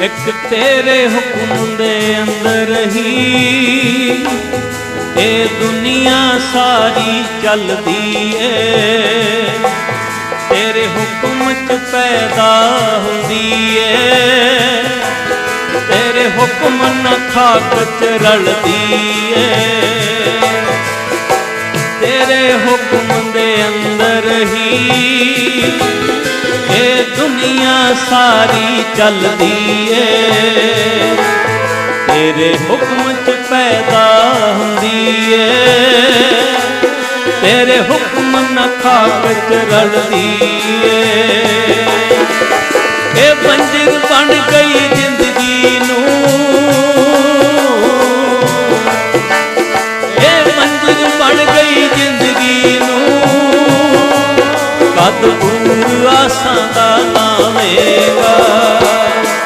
ਇੱਕ ਤੇਰੇ ਹੁਕਮ ਦੇ ਅੰਦਰ ਹੀ ਇਹ ਦੁਨੀਆ ਸਾਰੀ ਚੱਲਦੀ ਏ। ਤੇਰੇ ਹੁਕਮ ਚ ਪੈਦਾ ਹੁੰਦੀ ਏ। ਤੇਰੇ ਹੁਕਮ ਨਾਲ ਖਾਕ ਚ ਰਲਦੀ ਏ। ਤੇਰੇ ਹੁਕਮ ਦੇ ਅੰਦਰ ਸਾਰੀ ਚੱਲਦੀ ਏ। ਤੇਰੇ ਹੁਕਮ ਚ ਪੈਦਾ ਹੁੰਦੀ ਏ। ਤੇਰੇ ਹੁਕਮ ਨਾ ਖਾਕ ਚ ਰਲਦੀ ਏ। ਇਹ ਪੰਜਿੰਗ ਬਣ ਗਈ ਜ਼ਿੰਦਗੀ ਨੂੰ। ਇਹ ਮੰਜ਼ਿਲ ਬਣ ਗਈ ਵੱਧ ਆਸਾਂ ਦਾ ਨਾਵੇਂ